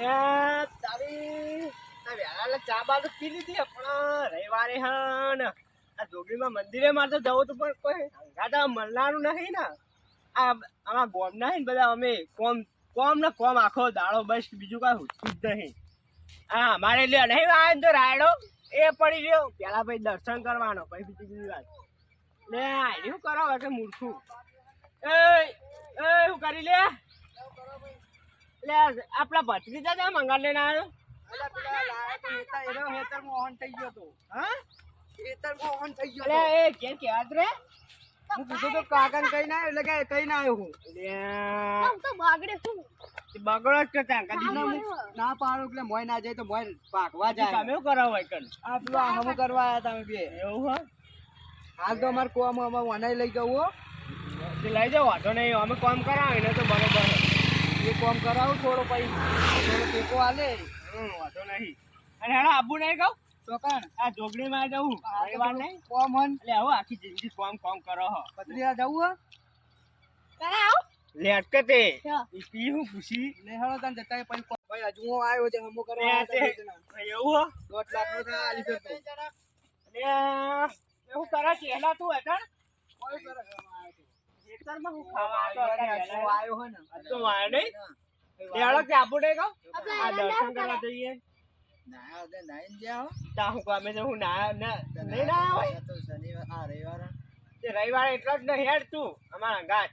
એ ચા બા તો પી પણ રવિવારે હન. આ જોગીમાં મંદિરે મારે તો જવું હતું, પણ કોઈ હંગાતા મળનારું નહીં ને. આ આમાં ગોમ નહીં બધા, અમે કોમ કોમ ને કોમ આખો દાડો બસ, બીજું કાંઈ હોતું જ નહીં. હા અમારે લ્યો નહીં આવે તો રાયડો. એ પડી ગયો. પેલા ભાઈ દર્શન કરવાનો, પછી બીજી બીજી વાત લે શું કરો કે મૂર્ખું. એ એ, શું કરી લે? લે આપણા ભત્રીજા છે મંગાડ લઈને આવ્યો. ના એટલે કે કઈ ના આવ્યો હું. લે. તે બગડો જ કરતા કદી હું ના પાડું એટલે મોય ના જાય તો મોય ભાગવા જાય. તમે શું કરો હોય કન આ પેલું આ હમું કરવા આવ્યા તમે બે. એવું હો હાલ તો અમારે કોમ અમે વનાઈ લઈ જવું હો. લઈ જાઓ વાંધો નહીં અમે કોમ કરાવીને તો બરોબર. એ કોમ કરાવું થોડો પછી થોડો ટેકો આલે. હમ વાંધો નહીં. અને હેડો આબુ નહીં કહું? ચોકાણ. આ જોગણીમાં જવું. રવિવાર નહીં? કોમ હન. એટલે હવે આખી જિંદગી કોમ કોમ કરો હો. પત્રીયા જવું હે? લે અટકતે હા. ઈ હું પૂછી? ને હેડો તને જતા પછી ભાઈ હજુ હું આવ્યો છે હમું કરવા લે તે તા. એવું હો? દોઢ લાખ નો થાય આલી ફેર તો. એવું કરે ચેલા તું હેઠળ? કોઈ કરે દર્શન કરવા. કરવા જઈએ. નાયા વગર નાઈને ગયા હો. તા હું ગમે તો હું ના ના નહીં ના હોય. આ તો શનિવાર આ રવિવાર. હે. તે રવિવારે એટલો જ નહીં હેડ તું. અમારા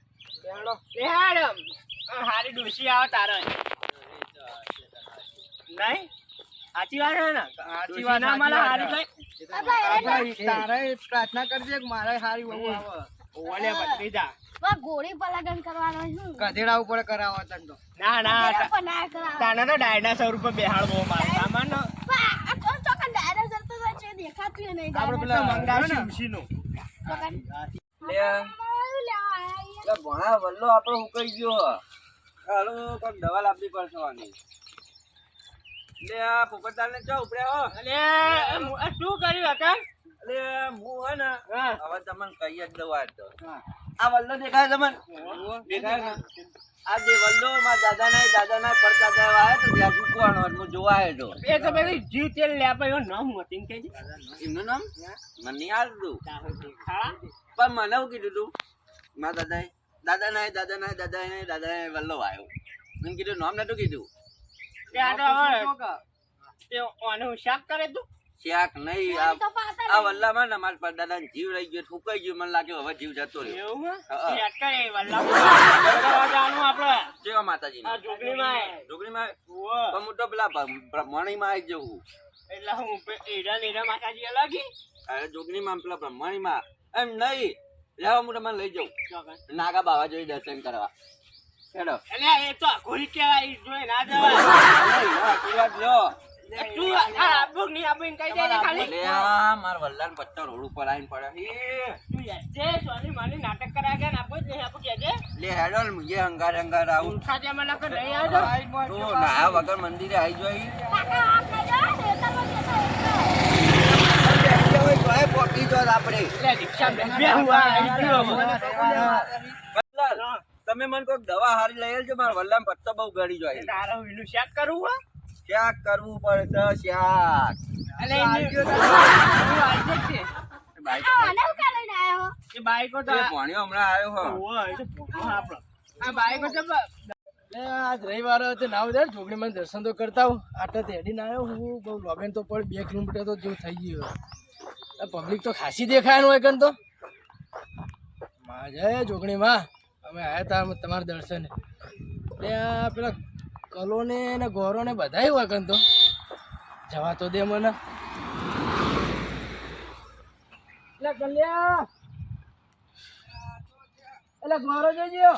આ હારી ડોસી આવે તારે. નહીં? સાચી વાત છે ને? સાચી વાત, ના મળે હારી કઈ? તારે પ્રાર્થના કરજે મારે હારી બહુ આવે. ઓલે ગોળી કરવાનો શું? ગધેડા ઉપર કરાવો તને તો. ના ના ગોળી પર ના કરાવો. તો ડાયનાસોર ઉપર બેહાડવો મારે. સામાન નો જતો જાય છે, દેખાતું નહીં આપણે પેલા ઉશીનું. લે. લે, ભણા વલ્લો આપણો ઉકઈ ગયો. હાલો કોક દવા લાવવી પડશે આની. લે આ પોપટલાલ ને ચો ઉપડ્યા હો. આ શું કર્યું હતા અલે હું હે ને હવે તમને કઈ જ દવા તો. આ વલ્લો દેખાય તમને? દેખાય આ જે વલ્લો માં દાદા ના દાદા ના પરદાદા આવ્યા તો ત્યાં ચૂકવાનો હું જોવા આવ્યો તો. એ તો પેલી જીવ તેલ લે નામ હતી કે એમનું નામ? મને આવડતું પણ મને એવું કીધું તું મારા દાદાએ દાદા ના દાદા ના દાદા ના દાદા ના વલ્લો આવ્યો મને કીધું નામ નતું કીધું. તે આ તો હવે તે ઓને હું શાક કરે તું? શાક નહીં આ પાતા આ નહીં. વલ્લામાં ને મારા દાદા જીવ રહી ગયો ઠુકાઈ ગયો મને લાગ્યો હવે જીવ જતો રહ્યો. એવું હે? હા. એ અટકાય વલ્લા કરવા જવાનું આપણે. જેવા માતાજી. હું તો પેલા બ્રહ્મણીમાં આવી જવું એટલે હું એડા ને માતાજી અલગી અરે જોગણીમાં પેલા બ્રહ્મણીમાં એમ નહીં. લેવા હું તમને લઈ જાઉં. નાગા બાવા જોઈ દર્શન કરવા. હેડો. એટલે એ તો કહેવાય જોઈ ના જવાય. લો, તું આ આબુ ની આબુ ને કહી ખાલી. લે આ મારા વલ્લાને પત્તો રોડ ઉપર આવીને પડે. એ, તું જે સોની માની નાટક કરાયા ગયા ને આપો જ આપો કહેજે લે હેડો મુજે અંગાર અંગાર આવું. ઉઠા મને કે નહીં આવજો. તો નાયા વગર મંદિરે આવી જોઈ કાકા, જો આપણે બે આવી તમે મને કોઈક દવા હારી લઈ આવજો મારા વલ્લામ પત્તો બહુ ગળી જાય. તારે હું શેક કરવું હો? શાક કરવું પડશે શાક. એટલે એની- હું આજે જ છે. આ મને હું કાં લઈને આયો? એ બાઈકો તો ભણ્યો હમણાં આવ્યો હો. ઓહો, એ તો ભોગવો આપણો. આ બાઈકો તો બ- આજ રવિવાર હતો ના આવે જોગણીમાં દર્શન તો કરતા હું આટલા તેડીને આવ્યો હું. બહુ લોગેન તો પણ બે કિલોમીટર તો જેવું થઈ ગયું પબ્લિક તો ખાસી દેખાય હોય કન તો. જોગણી માં અમે આવ્યા હતા તમારા દર્શન. પેલા કલોને ને ગોરો ને બધાય કન તો. જવા તો દે મને. એટલે કલ્યા. એટલે ગોરો જોજો.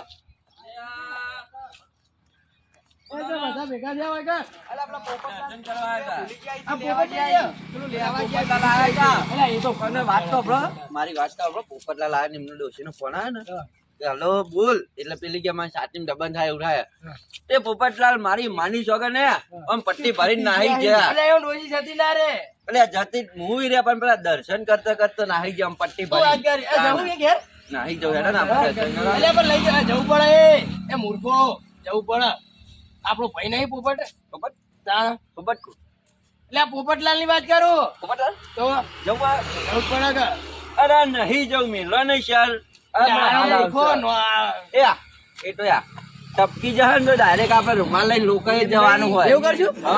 બધા ભેગા થયા અને વાત તો મારી વાત તો. પોપટલાલ આવ્યા ને ડોસી નો ફોન આવ્યો ને. હલો બોલ. એટલે પેલી કે મારી સાચી દબન થાય ઉઠાય તે પોપટલાલ મારી માની સોગન ને? આમ પટ્ટી ભરીને નાહી ગયા. ડોસી જતી ના રે. એટલે જતી મૂવી રે પણ પેલા દર્શન કરતા કરતા નાહી ગયા આમ પટ્ટી ભરી ઘેર? નાહી જવું હેડો ને આપણે દર્શન પણ લઈ જવા જવું પડે. એ. એ મૂર્ખો જવું પડે. આપણો ભાઈ નહીં પોપટ? પોપટ? તા. પોપટ એટલે આ પોપટલાલની વાત કરું. પોપટલાલ? તો જવું જવું પડે અરે નહીં જવું મિલો નહીં ચાલ એ તો યા ટપકી જશે તો ડાયરેક્ટ આપણે રૂમાલ લઈને લોકોએ જવાનું હોય. એવું કરશું? હા.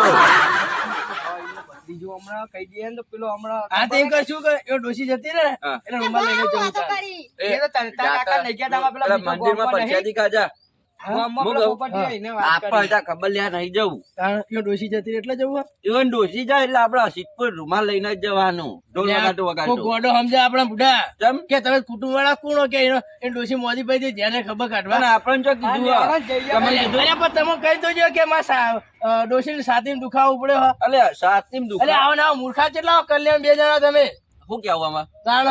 બીજું હમણાં કહી દઈએ ને તો પેલો હમણાં આ તો કરશું કે એ ડોશી જતી ને એટલે રૂમાલ લઈને જવું એ તો તાર- તાર કાકા લઈ ગયા તા આમાં પેલા પેલા મંદિરમાં પંચાયતી કાજા ગામમાં હું પેલો કહું? પોપટ છે, એને વાત આપણે કરી. હતા ખબર લ્યા નહીં જવું. તાણ જતી એટલે જવું ઇવન ડોસી જાય એટલે આપણે સિદ્ધપુર રૂમાલ લઈને જ જવાનું. ઢોલ વગાડતો કોઈ વગાડતો ગોડો સમજે આપણા બુઢા. કેમ કે તમે કુટુંબ વાળા કોણ કે એ ડોશી મોદી ભાઈ જેને ખબર અને કાઢવા આપણને જો કીધું તમે ભાઈ. કીધું? અરે પણ તમે કહી દેજો કે માં ને અ, દુખાવું પડે દુખાવો પડ્યો હો. અલે સાતીમ દુખ અરે ના મૂર્ખા કેટલા કલ્યાણ બે જણા તમે. શું કેવું આમાં? તાણ?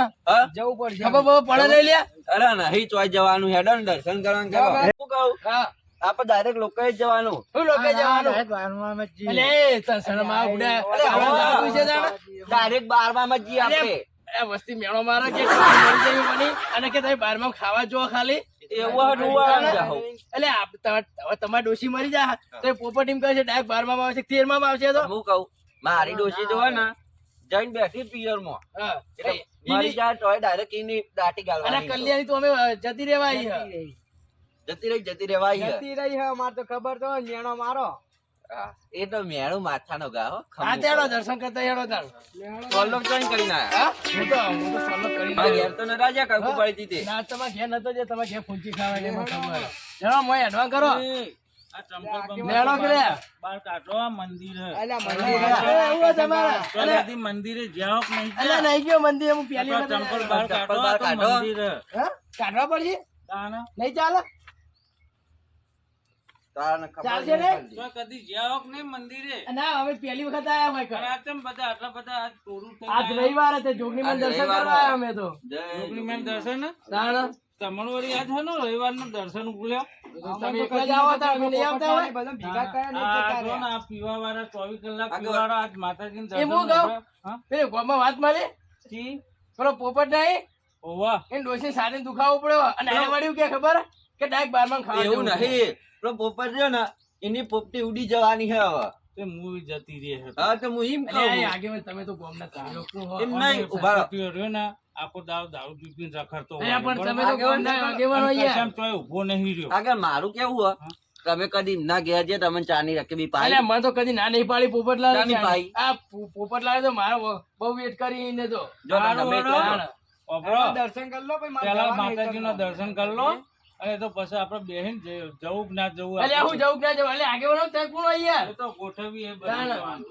જવું પડશે. ખબર પડે લઈ લ્યા અરે નહીં ચોઈ જવાનું હેડન દર્શન કરવાનું કહું? હા. આપણે ડાયરેક્ટ લોકો જ જવાનું. શું લોકો જવાનું? જ. જાદુ છે જાણે? ડાયરેક્ટ બારમામાં માં જઈએ આપણે. વસ્તી મેળો મારે કે અને કે તમે બારમાં ખાવા જો ખાલી. એટલે તમારી ડોશી મરી જાય તો એ પોપટ એમ કહે છે ડાયરેક્ટ બારમાં આવશે તેરમાં આવશે તો? હું કહું મારી ડોસી જો ને જઈને બેઠી પિયરમાં એટલે જાય ડાયરેક્ટ એની દાટી અને કલ્યાણી તો અમે જતી છે. જતી રહી. જતી રહી જતી રહેવાય જતી રહી હે અમાર તો ખબર તો નેણો મારો. એ તો મેળું માથાનો ગાહો આ તેડો દર્શન કરતા એડો તાર. સોલો જોઈન કરી ના હા? હું તો હું તો follow કરી ના. ઘેર તો જ્યાં કંકુ પડી હતી ના તમારે ઘેર નતો જે તમારે ઘેર ફૂંચી ખાવા ને ખબર જણો મોય એડવાન્સ કરો. આ ચંપલ બાર કાઢો આ મંદિર હે. અલ્યા મંદિર મંદિરે જાઓ નહીં અલ્યા નહીં ગયો મંદિર હું પહેલી આ ચંપલ બહાર કાઢો, બહાર આ તો કાઢો. મંદિર હે. કાઢવા પડશે? નહીં ચાલે? ચાલશે ને? કદી જાઓ નહીં મંદિરે ના અમે પહેલી વખત આયા હોય ચમ બધા આટલા બધા આજ ટોળું થઈ આજ રવિવાર હતો દર્શન રવિવાર કરવા આયા અમે તો જય જોગણીમાં દર્શન તાણ તમારું વળી આજ હે ને દર્શન ભૂલ્યા? તમે એકલા જ આવો હતા અમે નહીં આવતા હોય બધા ભેગા કર્યા ને જો ને રહ્યા. આ પીવાવાળા 24 કલાક. પીવાવાળા આજ માતાજી એ દર્શન હું કહું? કરવા. ગોમાં વાત મળે. પેલો પોપટ નહીં ઓવા. એને ડોસી સાથે દુખાવો પડ્યો અને એને વળ્યું કે ખબર કે ડાયરેક્ટ બારમાં ખાવા એવું છે. નહીં પેલો પોપટ રહ્યો ને એની પોપટી ઉડી જવાની છે હવે તે મૂવી જતી રહી હે. હા તો હું એમ કહું આગેવાન તમે તો ગોમના ના લોકો એમ નહીં ઊભા રહો. રહ્યો ને, આખો દાડો દારૂ પી પીને રખડતો હોય. પણ તમે? તો ગોમના આગેવાન અને હોય યાર. તોય ઊભો નહીં રહ્યો. આગળ મારું કેવું હોય તમે કદી ના ગયા છે તમે ચાની રકબી પાઈ અલ્યા, મને તો કદી ના નહીં પાડી પોપટલાલની પાઈ. આ પોપટલાલ તો મારો બહુ વેટ કરીને તો જો તમે ગમે. દર્શન કરી લો પેલા જવાનું દર્શન કરી લો અને તો પછી આપણે બેહીને જવું કે ના જવું અલ્યા હું જવું કે ના જવું? અલ્યા આગેવાનો તે કોણ અહીંયા યાર? એ તો ગોઠવી એ. બધું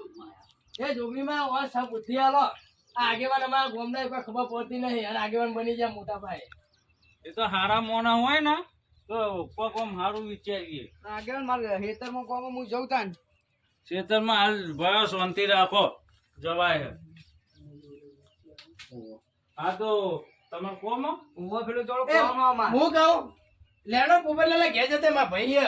એ જોગણીમાં હોય સબ બુદ્ધિ આલો આ આગેવાન અમારા ગોમના કોઈ ખબર પડતી નહીં. અને આગેવાન બની જાય મોટા ભાઈ એ તો હારા મોના હોય ને તો કોક આમ હારું વિચારીએ. આગળ મારે હેતરમાં કોમ હું જઉં તાન. ખેતરમાં હાલ ભયો શાંતિ રાખો. જવાય. હે. હા તો તમે કોમ હું? પેલો થોડો હું કહું? લેણો પોપટલાલ ઘેર જતે માં ભાઈ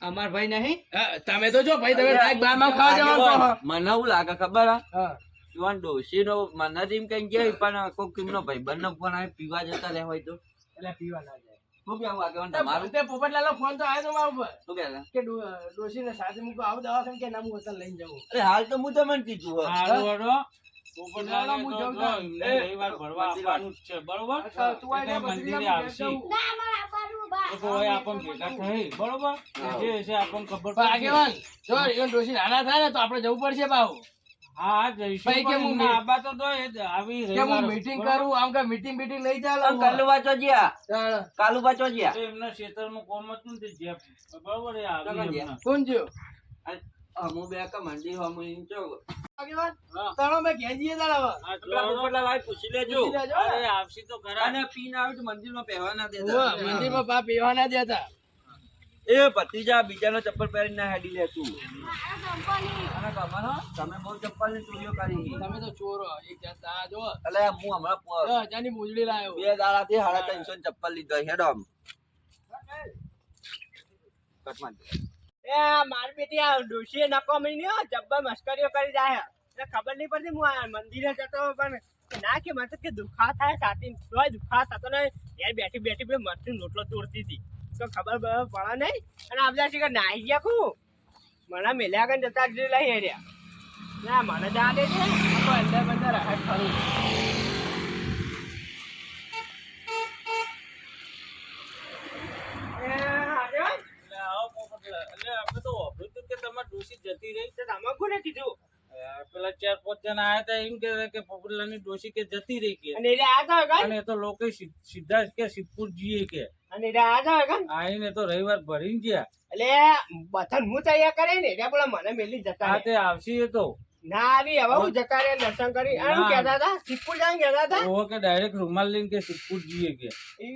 અમાર ભાઈ નહીં? તમે તો જો ભાઈ તમે ડાયરેક્ટ બારમાં ખાવા જવાનું મને એવું લાગે ખબર હા? જોવાનું ડોસી નો મને એમ કઈ ગયા પણ કોક કિમનો ભાઈબંધનો ફોન આવે પીવા જતા રહે હોય તો. એટલે પીવા ના જાય. શું કેવું આગળ તમારું? તે પોપટલાલનો ફોન તો આવ્યો તો મારા ઉપર. શું કે ડો- ડોશીને સાથે મૂકો આવો દવાખાને કે ના હું અત્યારે લઈને જાઉં. અરે હાલ તો હું તમને કીધું હો. જો જ જા, જે જો નાના થાય ને તો આપડે જવું પડશે બાબુ હા જઈશું કે હું આબા તો તો આવી કે હું મીટિંગ? કરું આમ કે મીટિંગ બીટિંગ લઈ ચાલો કાલુબા ચોજ્યા. કાલુબા ચોજ્યા તો એમના ખેતરનું કોમ હતું ને જેપ બરોબર કોણ જ્યો? અમુ બે કા મંડી હમુ ઇન ચો તણો મે તાણો મેં ઘેર જઈએ જોડો. પોપટલાલ આય પૂછી લેજો. અરે આવશે તો ખરા. અને પીન આવે તો મંદિરમાં પહેવા ના દેતા. મંદિરમાં બા પહેવા ના દેતા. એ ભત્રીજા બીજાનો ચપ્પલ પહેરી ના હેડી લે તું. મારા ચંપલની. અને ખબર હો? તમે બહુ ચપ્પલની ચોરીઓ કરી. તમે તો ચોરો એક જાત આ જો. એટલે હું હમણાં પ- દસ હજારની મોજડી લાયો. બે દાડા થી સાડા ત્રણસો ચપ્પલ લીધો હેડો આમ. કટમાં. એ મારી બેટી આ ડોશીએ નકો હો, જબ્બર મસ્કરીઓ કરી જાય. એટલે ખબર નહીં પડતી હું આ મંદિરે જતો પણ ના કે મને કે દુખા થાય સાથી તોય દુખા થતો નહીં. યાર બેઠી બેઠી પેલી મરચું રોટલો તોડતી હતી. તો ખબર પડે નહીં? અને આ બધા શીખર નાહી ગયા કું મને મેલ્યા કઈ જતા લઈ હેર્યા. ના મને જા છે અંદર બંદર રહે ખરું એ આગળ એટલે આવો પોપટલાલ. એટલે આપણે તો વાપર્યું હતું કે તમારી ડોશી જતી રહી તો તમે કોને કીધું પેલા ચાર પાંચ જણા આયા હતા એમ કે કે પોપટલાલની ડોશી કે જતી રહી કે. અને એટલે આ તો અને તો લોકો સીધા જ કે સિદ્ધપુર જીએ કે. અને એટલે આ તો આઈને તો રવિવાર ભરીને ગયા. એટલે બથન હું તૈયાર કરે ને એટલે પેલા મને મેલી જતા આ તે આવશે તો. ના આવી હવે હું જતા દર્શન કરી અને. કહેતા હતા સિક્કુ જાણ કહેતા હતા? ઓહો કે ડાયરેક્ટ રૂમાલ લઈને કે સિદ્ધપુર જઈએ કે?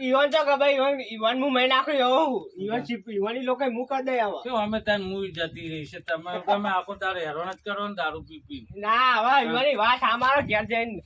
ઈવન તો ખબર ઈવન ઈવન હું મહી નાખ્યો એવો ઈવન ઈવન લોકો મુક જ દઈ આવો. કેવું અમે ત્યાં મૂવી જતી રહી છે? તમે તમે આખો તારે હેરાન જ કરો ને દારૂ પી પી. ના હવે ઈવન વાત અમારો ઘેર જઈને.